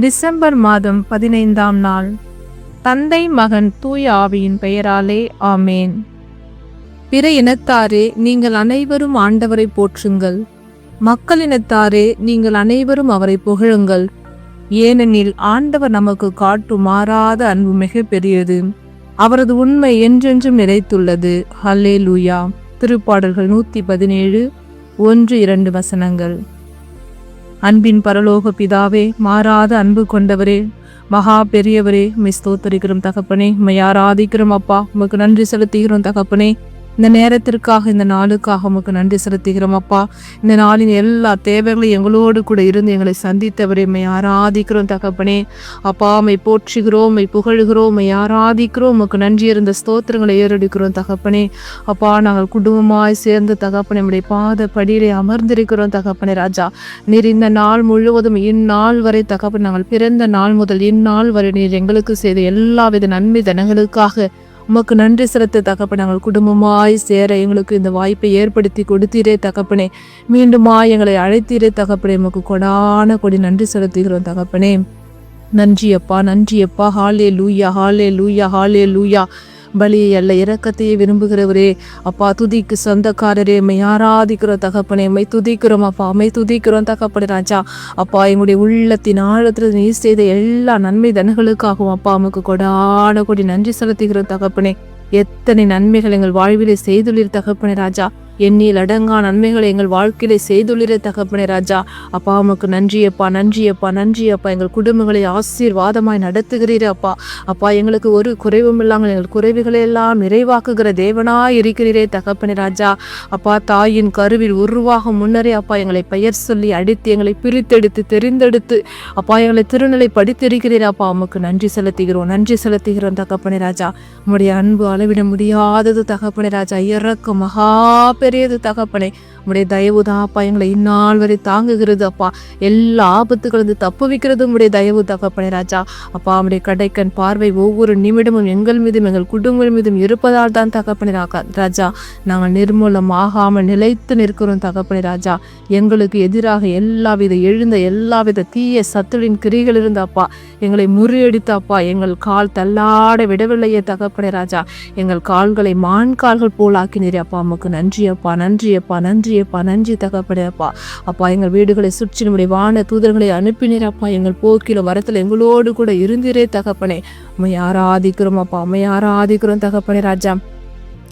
December மாதம் பதினைந்தாம் நாள். தந்தை மகன் தூய ஆவியின் பெயராலே ஆமேன். பிற இனத்தாரே நீங்கள் அனைவரும் ஆண்டவரை போற்றுங்கள். மக்களினத்தாரே நீங்கள் அனைவரும் அவரை புகழுங்கள். ஏனெனில் ஆண்டவர் நமக்கு காட்டும் மாறாத அன்பு மிக பெரியது அவரது உண்மை என்றென்றும் நிறைத்துள்ளது ஹல்லே லூயா திருப்பாடல்கள் நூற்றி பதினேழு ஒன்று இரண்டு வசனங்கள். அன்பின் பரலோக பிதாவே மாறாத அன்பு கொண்டவரே மகா பெரியவரே மிஸ் ஸ்தோத்தரிக்கிறோம் தகப்பனே உம்மை ஆராதிக்கிறோம் அப்பா உமக்கு நன்றி செலுத்துகிறோம் தகப்பனே. இந்த நேரத்திற்காக இந்த நாளுக்காக உமக்கு நன்றி செலுத்துகிறோம் அப்பா. இந்த நாளின் எல்லா தேவைகளையும் எங்களோடு கூட இருந்து எங்களை சந்தித்தவரை உம்மை ஆராதிக்கிறோம் தகப்பனே. அப்பா உம்மை போற்றுகிறோம் உம்மை புகழுகிறோம் உம்மை ஆராதிக்கிறோம் உமக்கு நன்றி இருந்த ஸ்தோத்திரங்களை ஏறெடுக்கிறோம் தகப்பனே. அப்பா நாங்கள் குடும்பமாய் சேர்ந்து தகப்பனே உம்முடைய பாத படியிலே அமர்ந்திருக்கிறோம் தகப்பனே ராஜா. நீர் இந்த நாள் முழுவதும் இந்நாள் வரை தகப்பன் நாங்கள் பிறந்த நாள் முதல் இந்நாள் வரை நீர் எங்களுக்கு செய்த எல்லாவித நன்மை தனங்களுக்காக உமக்கு நன்றி செலுத்த தகப்பன். நாங்கள் குடும்பமாய் சேர எங்களுக்கு இந்த வாய்ப்பை ஏற்படுத்தி கொடுத்தீரே தகப்பனே. மீண்டுமாய் எங்களை அழைத்தீரே தகப்பனே. உமக்கு கொடான கொடி நன்றி செலுத்துகிறோம் தகப்பனே. நன்றி அப்பா நன்றி அப்பா ஹாலே லூயா ஹாலே லூயா ஹாலே லூயா பலியை அல்ல. இரக்கத்தையே விரும்புகிறவரே அப்பா துதிக்கு சொந்தக்காரரே மை ஆராதிக்கிறோம் தகப்பனே மை துதிக்கிறோம் அப்பா மை துதிக்கிறோம் தகப்பனே ராஜா. அப்பா எங்களுடைய உள்ளத்தின் ஆழத்தில் நீ செய்த எல்லா நன்மை தனங்களுக்காகவும் அப்பா உமக்கு கொடான கொடி நன்றி செலுத்துகிறோம் தகப்பனே. எத்தனை நன்மைகள் எங்கள் வாழ்விலே செய்துள்ளீர் தகப்பனே ராஜா. எண்ணில் அடங்கா நன்மைகளை எங்கள் வாழ்க்கையிலே செய்துள்ளிற தகப்பனே ராஜா. அப்பா உமக்கு நன்றியப்பா நன்றியப்பா நன்றியப்பா எங்கள் குடும்பங்களை ஆசீர்வாதமாய் நடத்துகிறீர் அப்பா. அப்பா எங்களுக்கு ஒரு குறைவும் இல்லாமல் எங்கள் குறைவுகளை எல்லாம் நிறைவாக்குகிற தேவனாய் இருக்கிறீரே தகப்பனே ராஜா. அப்பா தாயின் கருவில் உருவாகும் முன்னரே அப்பா எங்களை பெயர் சொல்லி அடித்து எங்களை பிரித்தெடுத்து தெரிந்தெடுத்து அப்பா எங்களை திருநிலை படித்திருக்கிறீர் அப்பா. உமக்கு நன்றி செலுத்துகிறோம் நன்றி செலுத்துகிறோம் தகப்பனே ராஜா. உங்களுடைய அன்பு அளவிட முடியாதது தகப்பனே ராஜா. இறக்க மகா பெரியது தகப்பனே. உம்முடைய தயவு தான் அப்பா. எங்களை இந்நாள் வரை தாங்குகிறது அப்பா. எல்லா ஆபத்துகளிலிருந்து தப்பு வைக்கிறது உம்முடைய தயவு தகப்பனே ராஜா. அப்பா உடைய கடைக்கண் பார்வை ஒவ்வொரு நிமிடமும் எங்கள் மீதும் எங்கள் குடும்பங்கள் மீதும் இருப்பதால் தான் தகப்பனே ராகா- ராஜா நாங்கள் நிர்மூலம் ஆகாமல் நிலைத்து நிற்கிறோம் தகப்பனே ராஜா. எங்களுக்கு எதிராக எல்லாவித எழுந்த எல்லாவித தீய சத்துளின் கிரிகள் இருந்தப்பா எங்களை முறியடித்தப்பா எங்கள் கால் தள்ளாட விடவில்லையே தகப்பனே ராஜா. எங்கள் கால்களை மான் கால்கள் போல் அப்பா. உமக்கு நன்றி அப்பா நன்றி அப்பா நன்றி அப்பா நன்றி தகப்பனே அப்பா அப்பா எங்கள் வீடுகளை சுற்றி நம்முடைய வான தூதர்களை அனுப்பினீர் அப்பா. எங்கள் போக்கில வரத்தில் எங்களோடு கூட இருந்திரே தகப்பனே. உம்மை ஆராதிக்கிறோம் அப்பா உம்மை ஆராதிக்கிறோம் தகப்பனே ராஜா.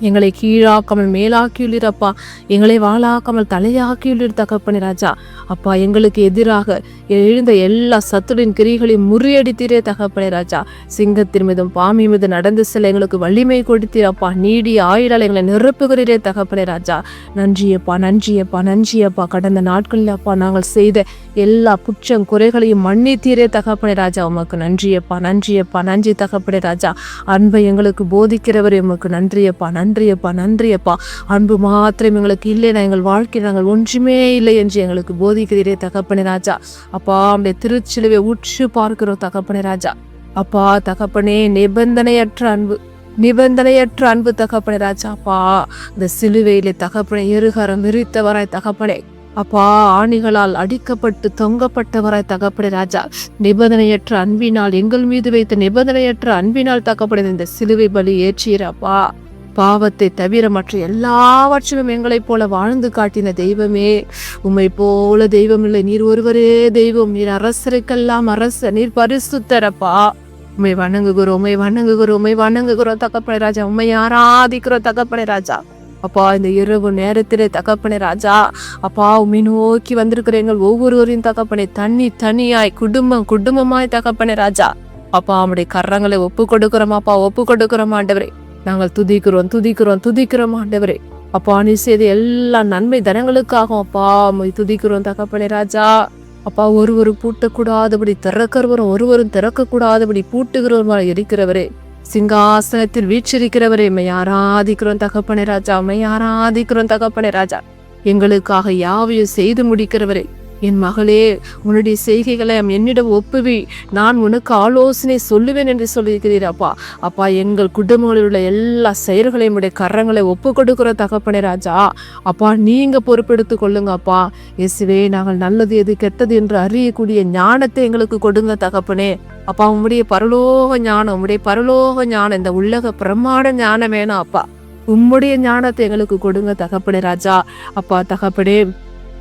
எங்களை கீழாக்காமல் மேலாக்கியுள்ளீர் அப்பா எங்களை வாழாக்காமல் தலையாக்கியுள்ளீர் தகப்பனே ராஜா. அப்பா எங்களுக்கு எதிராக எழுந்த எல்லா சத்துடின் கிரிகளையும் முறியடித்தீரே தகப்பனே ராஜா. சிங்கத்தின் மீதும் பாமி மீது நடந்து செல்ல எங்களுக்கு வலிமை கொடுத்தீர் அப்பா நீடிய ஆயுளால் எங்களை நிரப்புகிறீரே தகப்பனே ராஜா. நன்றியப்பா நன்றியப்பா நன்றியப்பா. கடந்த நாட்களில் அப்பா நாங்கள் செய்த எல்லா குற்றம் குறைகளையும் மன்னித்தீரே தகப்பனே ராஜா. உமக்கு நன்றியப்பா நன்றியப்பா நன்றி தகப்பனே ராஜா. அன்பை எங்களுக்கு போதிக்கிறவரே உமக்கு நன்றியப்பா நன்றியப்பா நன்றியப்பா. அன்பு மாத்திரம் எங்களுக்கு இல்லைனா எங்கள் வாழ்க்கையில் நாங்கள் ஒன்றுமே இல்லை என்று எங்களுக்கு போதிக்கிறீரே தகப்பனே ராஜா. அப்பா அவருடைய திருச்சிலுவை உற்று பார்க்கிறோம் தகப்பனே ராஜா. அப்பா தகப்பனே நிபந்தனையற்ற அன்பு நிபந்தனையற்ற அன்பு தகப்பனே ராஜா. அப்பா இந்த சிலுவையிலே தகப்பனை எருகரம் விரித்தவராய் தகப்பனே. அப்பா ஆணிகளால் அடிக்கப்பட்டு தொங்கப்பட்டவராய் தகப்படை ராஜா. நிபந்தனையற்ற அன்பினால் எங்கள் மீது வைத்த நிபந்தனையற்ற அன்பினால் தகப்படை இந்த சிலுவை பலி ஏற்றீரப்பா பாவத்தை தவிர மற்ற எல்லாவற்றிலும் எங்களைப் போல வாழ்ந்து காட்டின தெய்வமே. உம்மை போல தெய்வம் இல்லை நீர் ஒருவரே தெய்வம். நீர் அரசருக்கெல்லாம் அரச நீர் பரிசுத்தரப்பா. உண்மை வணங்குகிறோம். உண்மை வணங்குகிறோம். உம்மை வணங்குகிறோம். தகப்பனை ராஜா. உம்மை ஆராதிக்கிறோம். தகப்பனை ராஜா. அப்பா இந்த இரவு நேரத்திலே தகப்பனே ராஜா. அப்பா உண்மை நோக்கி வந்திருக்கிற எங்கள் ஒவ்வொருவரையும் தகப்பனை தனி தனியாய் குடும்பம் குடும்பமாய் தகப்பனே ராஜா. அப்பா அவனுடைய கரங்களை ஒப்பு கொடுக்கிறோமாப்பா ஒப்பு கொடுக்கிறோமாண்டவரே நாங்கள் துதிக்கிறோம் துதிக்கிறோம் துதிக்கிறோம் ஆண்டவரே. அப்பா நீ செய்த எல்லா நன்மை தனங்களுக்காகவும் அப்பா துதிக்கிறோம் தகப்பனே ராஜா. அப்பா ஒருவரும் பூட்டக்கூடாதபடி திறக்கிறவரும் ஒருவரும் திறக்கக்கூடாதபடி பூட்டுகிறவருமாய் இருக்கிறவரே. சிங்காசனத்தில் வீச்சிருக்கிறவரே மை ஆராதிக்கிறோம் தகப்பனே ராஜா. மை ஆராதிக்கிறோம் தகப்பனே ராஜா. எங்களுக்காக யாவையும் செய்து முடிக்கிறவரே. என் மகளே உன்னுடைய செய்கைகளை என்னிடம் ஒப்புவி. நான் உனக்கு ஆலோசனை சொல்லுவேன் என்று சொல்லியிருக்கிறீர் அப்பா. அப்பா எங்கள் குடும்பங்களில் உள்ள எல்லா செயல்களையும் உடைய கரங்களை ஒப்பு கொடுக்குற தகப்பனே ராஜா. அப்பா நீங்கள் பொறுப்பெடுத்து கொள்ளுங்க அப்பா. இயேசுவே நாங்கள் நல்லது எது கெட்டது என்று அறியக்கூடிய ஞானத்தை எங்களுக்கு கொடுங்க தகப்பனே. அப்பா உம்முடைய பரலோக ஞானம் உம்முடைய பரலோக ஞானம் இந்த உலக பிரமாண ஞானம் வேணும் அப்பா. உம்முடைய ஞானத்தை எங்களுக்கு கொடுங்க தகப்பனே ராஜா. அப்பா தகப்பனே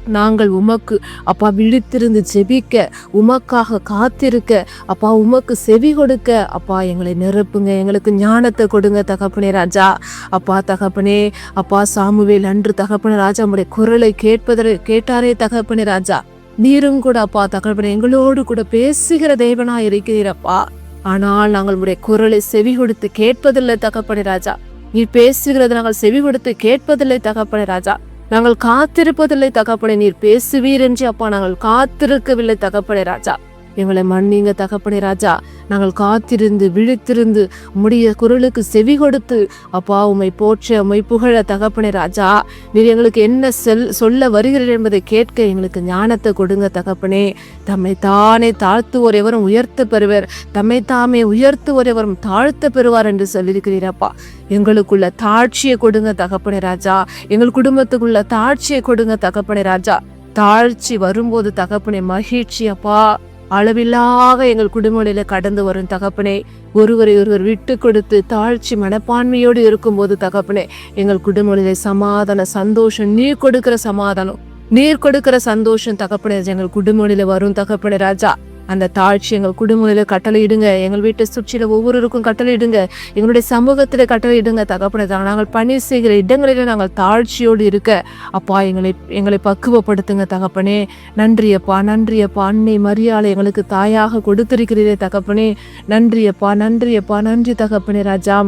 நாங்கள் உமக்கு அப்பா விழித்திருந்து செபிக்க உமக்காக காத்திருக்க அப்பா உமக்கு செவி கொடுக்க அப்பா எங்களை நிரப்புங்க எங்களுக்கு ஞானத்தை கொடுங்க தகப்பனே ராஜா. அப்பா தகப்பனே அப்பா சாமுவேல் அன்று தகப்பனே ராஜா உடைய குரலை கேட்பதற்கு கேட்டாரே தகப்பனே ராஜா. நீரும் கூட அப்பா தகப்பனே எங்களோடு கூட பேசுகிற தேவனா இருக்கிறீரப்பா ஆனால் நாங்கள் உடைய குரலை செவி கொடுத்து கேட்பதில்லை தகப்பனே ராஜா. நீ பேசுகிறது நாங்கள் செவி கொடுத்து கேட்பதில்லை தகப்பனே ராஜா. நாங்கள் காத்திருப்பதில்லை தகப்படை நீர் பேசுவீர் என்று அப்பா நாங்கள் காத்திருக்கவில்லை தகப்படை ராஜா. எங்களை மன்னிங்க தகப்பனே ராஜா. நாங்கள் காத்திருந்து விழித்திருந்து உம்முடைய குரலுக்கு செவி கொடுத்து அப்பா உம்மை போற்ற உம்மை புகழ தகப்பனே ராஜா. நீர் எங்களுக்கு என்ன செல் சொல்ல வருகிறீர்கள் என்பதை கேட்க எங்களுக்கு ஞானத்தை கொடுங்க தகப்பனே. தம்மை தானே தாழ்த்துவோர் எவரும் உயர்த்த பெறுவர். தம்மை தாமே உயர்த்துவோர் எவரும் தாழ்த்த பெறுவார் என்று சொல்லியிருக்கிறீரப்பா எங்களுக்குள்ள தாட்சியை கொடுங்க தகப்பனே ராஜா. எங்கள் குடும்பத்துக்குள்ள தாட்சியை கொடுங்க தகப்பனே ராஜா. தாழ்ச்சி வரும்போது தகப்பனே மகிழ்ச்சி அப்பா. அளவில்லாக எங்கள் குடும்பங்களில் கடந்து வரும் தகப்பனே. ஒருவரை ஒருவர் விட்டு கொடுத்து தாழ்ச்சி மனப்பான்மையோடு இருக்கும்போது தகப்பனே எங்கள் குடும்பங்களிலே சமாதான சந்தோஷம் நீர் கொடுக்கிற சமாதானம் நீர் கொடுக்கிற சந்தோஷம் தகப்பனே எங்கள் குடும்பங்களில் வரும் தகப்பனே ராஜா. அந்த தாழ்ச்சி எங்கள் குடும்பங்களில கட்டளையிடுங்க. எங்கள் வீட்டை சுற்றில ஒவ்வொருவருக்கும் கட்டளையிடுங்க. எங்களுடைய சமூகத்தில் கட்டளையிடுங்க. தகப்பனை தா- நாங்கள் பணி செய்கிற இடங்களிலே நாங்கள் தாழ்ச்சியோடு இருக்க. அப்பா எங்களை எங்களை பக்குவப்படுத்துங்க தகப்பனே. நன்றியப்பா நன்றியப்பா அன்னை மரியாதை எங்களுக்கு தாயாக கொடுத்திருக்கிறீரே தகப்பனே. நன்றியப்பா நன்றியப்பா நன்றி தகப்பனே ராஜா.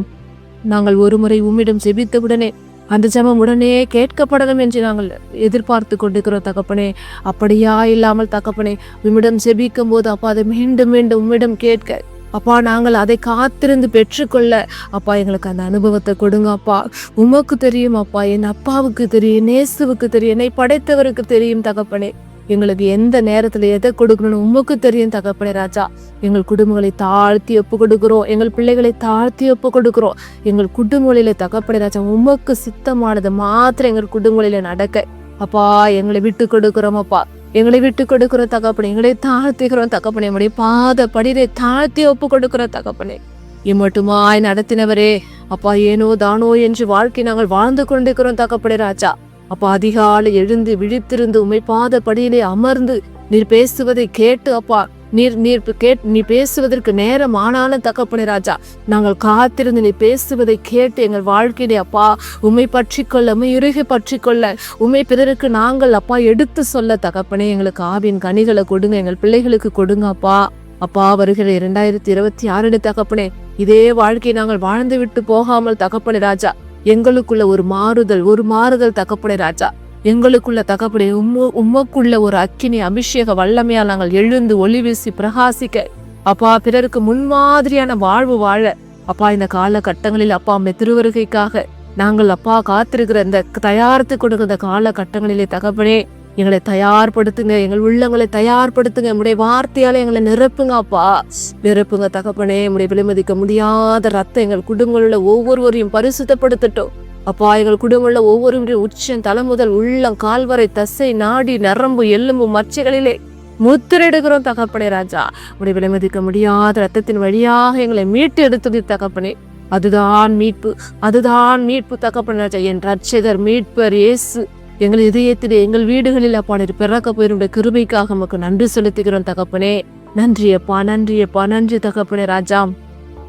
நாங்கள் ஒருமுறை உம்மிடம் செபித்தவுடனே அந்த ஜெபம் உடனே கேட்கப்படணும் என்று நாங்கள் எதிர்பார்த்து கொண்டிருக்கிறோம் தகப்பனே. அப்படியா இல்லாமல் தகப்பனே உம்மிடம் செபிக்கும் போது அப்பா அதை மீண்டும் மீண்டும் உம்மிடம் கேட்க. அப்பா நாங்கள் அதை காத்திருந்து பெற்றுக்கொள்ள. அப்பா எங்களுக்கு அந்த அனுபவத்தை கொடுங்க அப்பா. உமக்கு தெரியும் அப்பா. என் அப்பாவுக்கு தெரியும் நேசுவுக்கு தெரியும் என்னை படைத்தவருக்கு தெரியும் தகப்பனே. எங்களுக்கு எந்த நேரத்துல எதை கொடுக்கணும்னு உமக்கு தெரியும் தகப்பனே ராஜா. எங்கள் குடும்பங்களை தாழ்த்தி ஒப்பு கொடுக்குறோம். எங்கள் பிள்ளைகளை தாழ்த்தி ஒப்பு கொடுக்குறோம். எங்கள் குடும்பங்களில தகப்பனே ராஜா உமக்கு சித்தமானது மாத்திரம் எங்கள் குடும்பங்களில நடக்க. அப்பா எங்களை விட்டு கொடுக்குறோம் அப்பா. எங்களை விட்டு கொடுக்கிற தகப்பனை. எங்களை தாழ்த்துகிறோம் தகப்பனை. நம்முடைய பாத படிரை தாழ்த்தி ஒப்பு கொடுக்கிற தகப்பனை. இம்மட்டுமாய் நடத்தினவரே. அப்பா ஏனோ தானோ என்று வாழ்க்கை நாங்கள் வாழ்ந்து கொண்டிருக்கிறோம் தகப்படை ராஜா. அப்பா அதிகாலை எழுந்து விழித்திருந்து உமை படியிலே அமர்ந்து நீர் பேசுவதை கேட்டு அப்பா நீர் நீர் கேட் நீ பேசுவதற்கு நேரம் ஆனாலும் தகப்பனே ராஜா நாங்கள் காத்திருந்து நீ பேசுவதை கேட்டு எங்கள் வாழ்க்கையிலே அப்பா உம்மை பற்றிக்கொள்ள உம்மை இறுகி பற்றிக்கொள்ள உம்மை பிறருக்கு நாங்கள் அப்பா எடுத்து சொல்ல தகப்பனே எங்களுக்கு ஆவின் கனிகளை கொடுங்க எங்கள் பிள்ளைகளுக்கு கொடுங்க அப்பா. அப்பா வருகிற இரண்டாயிரத்தி இருபத்தி ஆறு தகப்பனே இதே வாழ்க்கையை நாங்கள் வாழ்ந்து விட்டு போகாமல் தகப்பனே ராஜா எங்களுக்குள்ள ஒரு மாறுதல் ஒரு மாறுதல் தகப்படை ராஜா. எங்களுக்குள்ள தகப்படை உம்மு உம்மக்குள்ள ஒரு அக்கினி அபிஷேக வல்லமையால் நாங்கள் எழுந்து ஒளி வீசி பிரகாசிக்க. அப்பா பிறருக்கு முன்மாதிரியான வாழ்வு வாழ. அப்பா இந்த காலகட்டங்களில் அப்பா அம்மை திருவருகைக்காக நாங்கள் அப்பா காத்திருக்கிற இந்த தயாரித்து கொடுக்கிற காலகட்டங்களிலே தகப்பனே எங்களை தயார்படுத்துங்க எங்கள் உள்ளங்களை தயார்படுத்துங்க. உடைய வார்த்தையால் எங்களை நிரப்புங்க அப்பா. நிரப்புங்க தகப்பனே. நம்முடைய விலைமதிக்க முடியாத ரத்தம் எங்கள் குடும்பங்களில் ஒவ்வொருவரையும் பரிசுத்தப்படுத்தட்டும். அப்பா எங்கள் குடும்பங்களில் ஒவ்வொருவரையும் உச்சம் தலை முதல் உள்ளம் கால்வரை தசை நாடி நரம்பு எலும்பு மச்சைகளிலே முத்திரெடுக்கிறோம் தகப்பனே ராஜா. உடைய விலைமதிக்க முடியாத ரத்தத்தின் வழியாக எங்களை மீட்டு எடுத்தது தகப்பனே. அதுதான் மீட்பு அதுதான் மீட்பு தகப்பனே ராஜா. என் ரட்சகர் மீட்பர் இயேசு. எங்கள் இதயத்திலே எங்கள் வீடுகளில் அப்பா நீர் பிறக்க போயிருடைய கிருமைக்காக நமக்கு நன்றி செலுத்துகிறோம் தகப்பனே. நன்றி அப்பா நன்றி அப்பா நன்றி தகப்பனே ராஜா.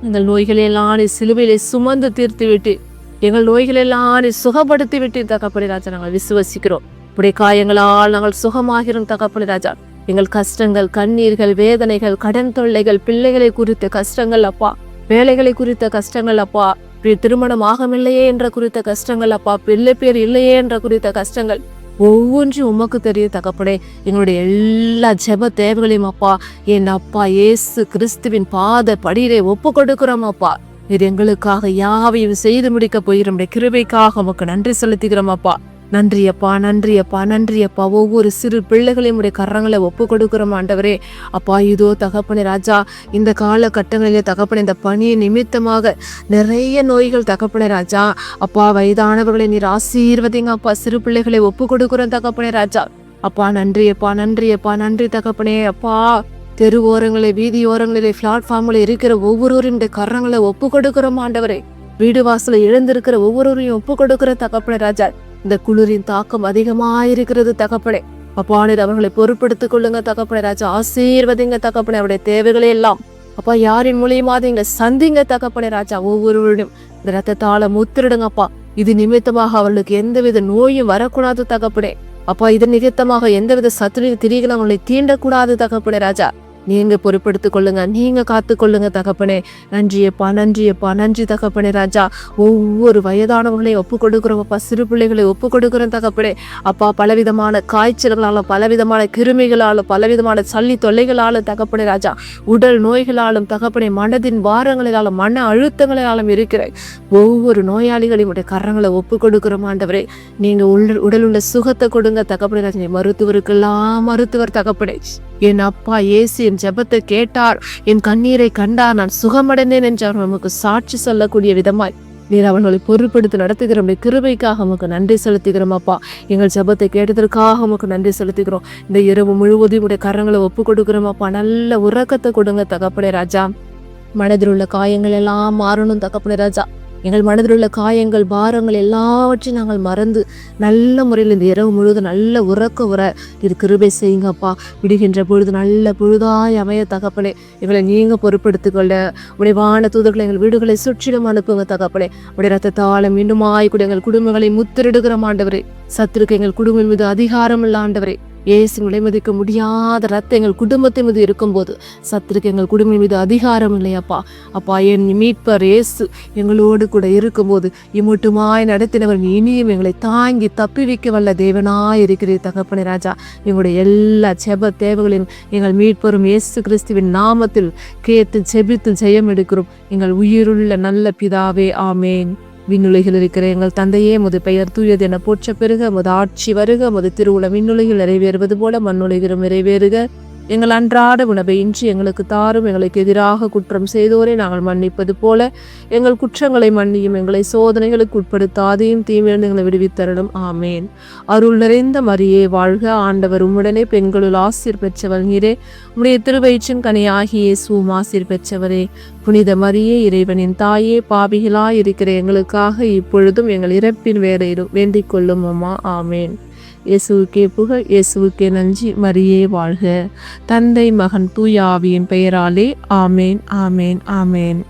எங்கள் நோய்களை எல்லாம் நீ சிலுவையிலே சுமந்து தீர்த்து விட்டு எங்கள் நோய்களை எல்லாம் நீ சுகப்படுத்தி விட்டு தகப்பனே ராஜா நாங்கள் விசுவசிக்கிறோம். இப்படி காயங்களால் நாங்கள் சுகமாகிறோம் தகப்பனே ராஜா. எங்கள் கஷ்டங்கள் கண்ணீர்கள் வேதனைகள் கடன் தொல்லைகள் பிள்ளைகளை குறித்த கஷ்டங்கள் அப்பா. வேலைகளை குறித்த கஷ்டங்கள் அப்பா இப்படி திருமணம் ஆகமில்லையே என்ற குறித்த கஷ்டங்கள் அப்பா பிள்ளை பேர் இல்லையே என்ற குறித்த கஷ்டங்கள் ஒவ்வொன்றும் உமக்கு தெரியும் தகப்படே எங்களுடைய எல்லா ஜெப தேவைகளையும் அப்பா என் அப்பா இயேசு கிறிஸ்துவின் பாத படியிலே ஒப்பு கொடுக்கிறோம் அப்பா. இது எங்களுக்காக யாவையும் செய்து முடிக்க போய் கிருபைக்காக உமக்கு நன்றி செலுத்துகிறோம் அப்பா. நன்றியப்பா நன்றியப்பா நன்றியப்பா. ஒவ்வொரு சிறு பிள்ளைகளையும் உடைய கரங்களை ஒப்பு கொடுக்குறோம் ஆண்டவரே. அப்பா இதோ தகப்பனே ராஜா இந்த காலகட்டங்களிலே தகப்பனே இந்த பணியை நிமித்தமாக நிறைய நோய்கள் தகப்பனே ராஜா. அப்பா வயதானவர்களை நீர் ஆசீர்வதிங்க அப்பா. சிறு பிள்ளைகளை ஒப்பு கொடுக்குறோம் தகப்பனே ராஜா. அப்பா நன்றியப்பா நன்றியப்பா நன்றி தகப்பனே. அப்பா தெரு ஓரங்களே வீதி ஓரங்களிலே பிளாட்ஃபார்ம்ல இருக்கிற ஒவ்வொருவரும் இந்த கரங்களை ஒப்பு கொடுக்குறோம் ஆண்டவரே. வீடு வாசல இழந்திருக்கிற ஒவ்வொருவரையும் ஒப்பு கொடுக்கிற தகப்பனே ராஜா. இந்த குளிரின் தாக்கம் அதிகமாயிருக்கிறது தகப்பனே. அப்பா நீர் அவர்களை பொறுப்படுத்திக் கொள்ளுங்க தகப்பனே. ராஜா ஆசீர்வதிங்க தகப்பனே. அவருடைய தேவைகளை எல்லாம் அப்பா யாரின் மூலியமா நீங்க சந்திங்க தகப்பனே ராஜா. ஒவ்வொருவருடையும் இந்த ரத்தத்தால முத்திரிடுங்கப்பா இது நிமித்தமாக அவர்களுக்கு எந்தவித நோயும் வரக்கூடாது தகப்பனே. அப்பா இதன் நிமித்தமாக எந்தவித சத்துருவின் திரிகளும் அவங்களை தீண்டக்கூடாது தகப்பனே ராஜா. நீங்க பொறுப்படுத்திக் கொள்ளுங்க நீங்க காத்து கொள்ளுங்க தகப்பனே. நன்றியப்பா நன்றியப்பா நன்றி தகப்பனே ராஜா. ஒவ்வொரு வயதானவர்களையும் ஒப்பு கொடுக்குறோம் அப்பா சிறு பிள்ளைகளை ஒப்பு கொடுக்குறோம் தகப்பனே. அப்பா பலவிதமான காய்ச்சல்களாலும் பலவிதமான கிருமிகளாலும் பலவிதமான சல்லி தொல்லைகளாலும் தகப்பனே ராஜா. உடல் நோய்களாலும் தகப்பனே மனதின் பாரங்களினாலும் மன அழுத்தங்களினாலும் இருக்கிற ஒவ்வொரு நோயாளிகளையும் உடைய கரங்களை ஒப்பு கொடுக்குறோம் ஆண்டவரே. நீங்க உள்ள உடல் உள்ள சுகத்தை கொடுங்க தகப்பனே ராஜா. மருத்துவருக்கெல்லாம் மருத்துவர் தகப்பனே. என் அப்பா ஏசி என் ஜபத்தை கேட்டார். என் கண்ணீரை கண்டார் நான் சுகமடைந்தேன் என்று அவர் நமக்கு சாட்சி சொல்லக்கூடிய விதமாய் நீர் அவர்களை பொருட்படுத்தி நடத்துகிற உம்முடைய கிருபைக்காக உமக்கு நன்றி செலுத்துகிறோம் அப்பா. எங்கள் ஜபத்தை கேட்டதற்காக உமக்கு நன்றி செலுத்துகிறோம். இந்த இரவு முழுவதும் உடைய கரங்களை ஒப்பு கொடுக்கிறோம் அப்பா. நல்ல உறக்கத்தை கொடுங்க தகப்பனே ராஜா. மனதில் உள்ள காயங்கள் எல்லாம் மாறணும் தகப்பனே ராஜா. எங்கள் மனதில் உள்ள காயங்கள் பாரங்கள் எல்லாவற்றையும் நாங்கள் மறந்து நல்ல முறையில் இந்த இரவு முழுவதும் நல்ல உறக்க உர இது கிருபை செய்யுங்கப்பா. விடுகின்ற பொழுது நல்ல பொழுதாய் அமைய தகப்பனே. எங்களை நீங்கள் பொறுப்படுத்திக்கொள்ள கொள்ள தூதர்களை எங்கள் வீடுகளை சுற்றிலும் அனுப்புங்க தகப்பனே. உடைய ரத்தத்தால மீண்டுமாய் கூட எங்கள் குடும்பங்களை முத்திரிடுகிற ஆண்டவரே. சத்துருக்கு எங்கள் குடும்பம் மீது அதிகாரம் உள்ள ஆண்டவரே. இயேசு விலைமதிக்க முடியாத ரத்தம் எங்கள் குடும்பத்தின் மீது இருக்கும்போது சத்துருக்கு எங்கள் குடும்பம் மீது அதிகாரம் இல்லையாப்பா அப்பா. என் மீட்பர் இயேசு எங்களோடு கூட இருக்கும்போது இம்மட்டுமாய் நடத்தினவர் இனியும் எங்களை தாங்கி தப்பி வைக்க வல்ல தேவனாய் இருக்கிறீர் தகப்பனே ராஜா. எங்களுடைய எல்லா செப தேவைகளையும் எங்கள் மீட்பரும் இயேசு கிறிஸ்துவின் நாமத்தில் கேத்து செபித்து ஜெயம் எடுக்கிறோம் எங்கள் உயிருள்ள நல்ல பிதாவே ஆமேன். விண்ணுலகில் இருக்கிற எங்கள் தந்தையே முது பெயர் தூயது என போற்ற பெருக முது ஆட்சி வருக முது திருவுள விண்ணுலகில் நிறைவேறுவது போல மண்ணுலகிலும் நிறைவேறுக. எங்கள் அன்றாட உணவை இன்றி எங்களுக்கு தாரும் எங்களுக்கு எதிராக குற்றம் செய்தோரை நாங்கள் மன்னிப்பது போல எங்கள் குற்றங்களை மன்னியும் எங்களை சோதனைகளுக்கு உட்படுத்தாதையும் தீமையிலிருந்து எங்களை விடுவித்தரணும் ஆமேன். அருள் நிறைந்த மரியே வாழ்க ஆண்டவர். உம்முடனே பெண்களுள் ஆசிர் பெற்றவர் நீரே. உம்முடைய திருவயிற்றின் கனியாகியே சூம் ஆசிர் பெற்றவரே. புனித மரியே இறைவனின் தாயே பாவிகளாய் இருக்கிற எங்களுக்காக இப்பொழுதும் எங்கள் இறப்பின் வேறையிலும் வேண்டிக் கொள்ளும் அம்மா ஆமேன். இயேசுவுக்கே புகழ் இயேசுவுக்கே நன்றி. மரியே வாழ்க. தந்தை மகன் தூயாவியின் பெயராலே ஆமேன் ஆமேன் ஆமேன்.